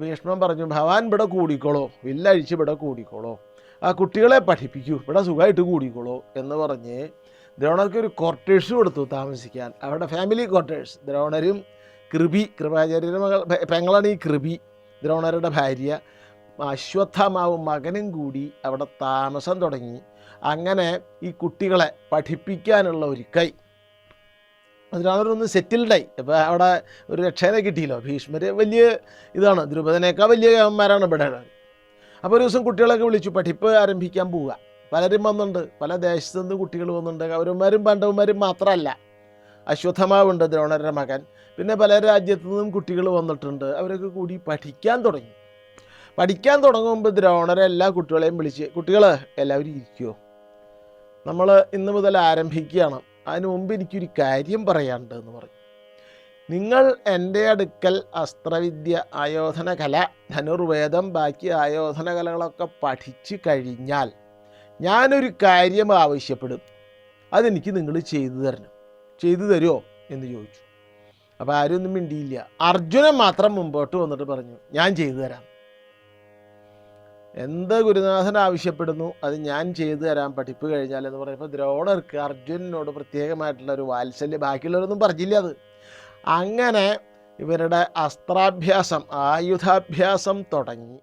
ഭീഷ്മൻ പറഞ്ഞു ഭവാൻ ഇവിടെ കൂടിക്കോളോ വില്ലഴിച്ച് ഇവിടെ കൂടിക്കോളോ. ആ കുട്ടികളെ പഠിപ്പിക്കൂ ഇവിടെ സുഖമായിട്ട് കൂടിക്കോളൂ. എന്ന് പറഞ്ഞ് ദ്രോണർക്ക് ഒരു ക്വാർട്ടേഴ്സ് കൊടുത്തു താമസിക്കാൻ. അവരുടെ ഫാമിലി ക്വാർട്ടേഴ്സ് ദ്രോണരും കൃപി കൃപാചാര്യരുടെ മകൾ പെങ്ങളാണ് ഈ കൃപി. ദ്രോണരുടെ ഭാര്യ അശ്വത്ഥമാവും മകനും കൂടി അവിടെ താമസം തുടങ്ങി. അങ്ങനെ ഈ കുട്ടികളെ പഠിപ്പിക്കാനുള്ള ഒരു കൈ ദ്രോണരൊന്ന് സെറ്റിൽഡായി. അപ്പോൾ അവിടെ ഒരു രക്ഷേനെ കിട്ടിയില്ല. ഭീഷ്മര് വലിയ ഇതാണ്. ദ്രുപദനേക്കാൾ വലിയ ഗവന്മാരാണ് ഇവിടെ അപ്പോൾ ഒരു ദിവസം കുട്ടികളൊക്കെ വിളിച്ചു പഠിപ്പ് ആരംഭിക്കാൻ പോവുക. പലരും വന്നുണ്ട് പല ദേശത്തു നിന്ന് കുട്ടികൾ വന്നുണ്ട് കൗരവന്മാരും പാണ്ഡവന്മാരും മാത്രമല്ല. അശ്വത്ഥമാവുണ്ട് ദ്രോണരുടെ മകൻ. പിന്നെ പല രാജ്യത്തു നിന്നും കുട്ടികൾ വന്നിട്ടുണ്ട്. അവരൊക്കെ കൂടി പഠിക്കാൻ തുടങ്ങി. പഠിക്കാൻ തുടങ്ങുമ്പോൾ ദ്രോണരെ എല്ലാ കുട്ടികളെയും വിളിച്ച് കുട്ടികൾ എല്ലാവരും ഇരിക്കുമോ നമ്മൾ ഇന്ന് മുതൽ ആരംഭിക്കുകയാണ്. അതിനു മുമ്പ് എനിക്കൊരു കാര്യം പറയാനുണ്ട് എന്ന് പറഞ്ഞു. നിങ്ങൾ എന്റെ അടുക്കൽ അസ്ത്രവിദ്യ ആയോധന കല ധനുർവേദം ബാക്കി ആയോധന കലകളൊക്കെ പഠിച്ചു കഴിഞ്ഞാൽ ഞാനൊരു കാര്യം ആവശ്യപ്പെടും. അതെനിക്ക് നിങ്ങൾ ചെയ്തു തരണം. ചെയ്തു തരുമോ എന്ന് ചോദിച്ചു. അപ്പോൾ ആരും ഒന്നും മിണ്ടിയില്ല. അർജുനൻ മാത്രം മുമ്പോട്ട് വന്നിട്ട് പറഞ്ഞു ഞാൻ ചെയ്തു തരാം. എന്ത് ഗുരുനാഥൻ ആവശ്യപ്പെടുന്നു? അത് ഞാൻ ചെയ്തു തരാൻ പഠിപ്പ് കഴിഞ്ഞാൽ എന്ന് പറയുമ്പോൾ ദ്രോണർക്ക് അർജുനനോട് പ്രത്യേകമായിട്ടുള്ള ഒരു വാത്സല്യം. ബാക്കിയുള്ളവരൊന്നും പറഞ്ഞില്ല അത്. അങ്ങനെ ഇവരുടെ അസ്ത്രാഭ്യാസം ആയുധാഭ്യാസം തുടങ്ങി.